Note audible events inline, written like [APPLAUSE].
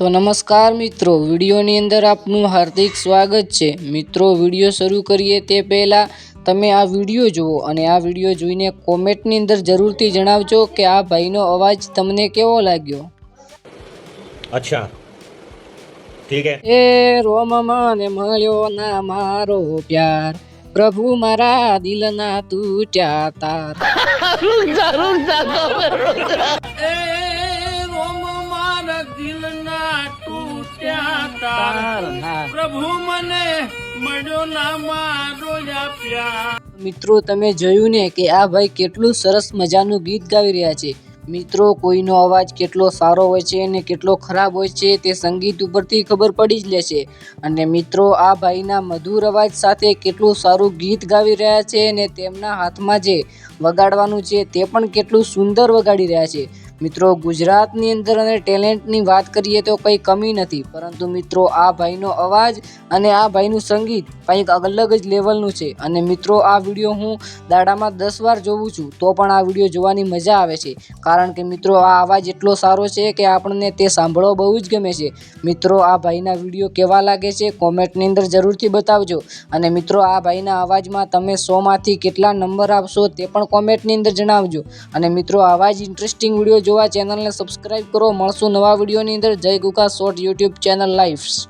તો નમસ્કાર મિત્રો વિડીયોની અંદર આપનું હાર્દિક સ્વાગત છે. મિત્રો વીડિયો શરૂ કરીએ તે પહેલાં તમે આ વીડિયો જુઓ અને આ વીડિયો જોઈને કોમેન્ટની અંદર જરૂરથી જણાવજો કે આ ભાઈનો અવાજ તમને કેવો લાગ્યો? અચ્છા. ઠીક એ રોમ મળ્યો ના મારો પ્યાર. પ્રભુ મારા દિલના તૂટ્યા તાર. [LAUGHS] પ્રભુ મને મિત્રો, તમે જોયું ને કે આ ભાઈ કેટલું સરસ મજાનું ગીત ગાવી રહ્યા છે. મિત્રો, કોઈનો અવાજ કેટલો સારો હોય છે અને કેટલો ખરાબ હોય છે તે સંગીત ઉપરથી ખબર પડી જ લે છે. અને મિત્રો, આ ભાઈના મધુર અવાજ સાથે કેટલું સારું ગીત ગાવી રહ્યા છે અને તેમના હાથમાં જે વગાડવાનું છે તે પણ કેટલું સુંદર વગાડી રહ્યા છે. મિત્રો, ગુજરાતની અંદર અને ટેલેન્ટની વાત કરીએ તો કંઈ કમી નથી. પરંતુ મિત્રો, આ ભાઈનો અવાજ અને આ ભાઈનું સંગીત કંઈક અલગ જ લેવલનું છે. અને મિત્રો, આ વીડિયો હું દાડામાં દસ વાર જોઉં છું, તો પણ આ વીડિયો જોવાની મજા આવે છે. કારણ કે મિત્રો, આ અવાજ એટલો સારો છે કે આપણને તે સાંભળવો બહુ જ ગમે છે. મિત્રો, આ ભાઈના વીડિયો કેવા લાગે છે, કોમેન્ટની અંદર જરૂરથી બતાવજો. અને મિત્રો, આ ભાઈના અવાજમાં તમે સોમાંથી કેટલા નંબર આપશો તે પણ કોમેન્ટની અંદર જણાવજો. અને મિત્રો આવા જ ઇન્ટરેસ્ટિંગ વીડિયો જોવા ચેનલને સબસ્ક્રાઇબ કરો. મળશું નવા વિડીયોની અંદર. જય ગુકા શોર્ટ યુટ્યુબ ચેનલ લાઈવ્સ